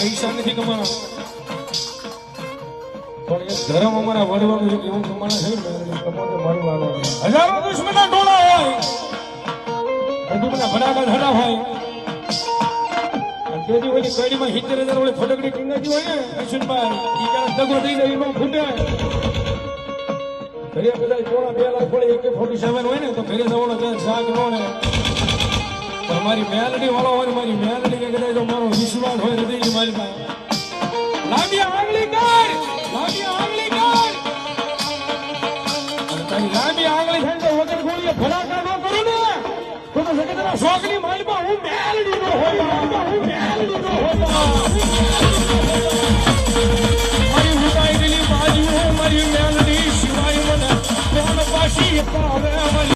એ ધર્મ અમારા વડવાનું એક છે ને તમારે દુશ્મના હોય. બધા ભડાકા ધડા હોય. તેથી ઓલી કડીમાં સિત્તેર હજાર ઓલી ફટકડી ટીંગાજી હોય ને અશ્વિનભાઈ ઈ ક્યારેક દગો થઈ જાય, એમાં ફૂટે. ઘરે બધા ચોળા બે લાખ એક ફોર્ટી સેવન હોય ને, તો ઘરે જવાનો ક્યાંક શાક નો ને તમારી મેલડી વાળો હોય મારી મેલડી કદાચ મારો વિશ્વાસ હોય નથી મારી પાસે. લાંબી આંગળી કર લાંબી આંગળી કર તારી લાંબી આંગળી થાય તો વગર ગોળીએ ફરાકા ન કરો ને! તો તો શકે તારા શોખની માલમાં હું મેલડી નો હોય હું મેલડી નો હોય. મારી ઉડાઈ દેલી બાજુ મારી મેલડી શિવાય મને કોણ પાછી કરાવે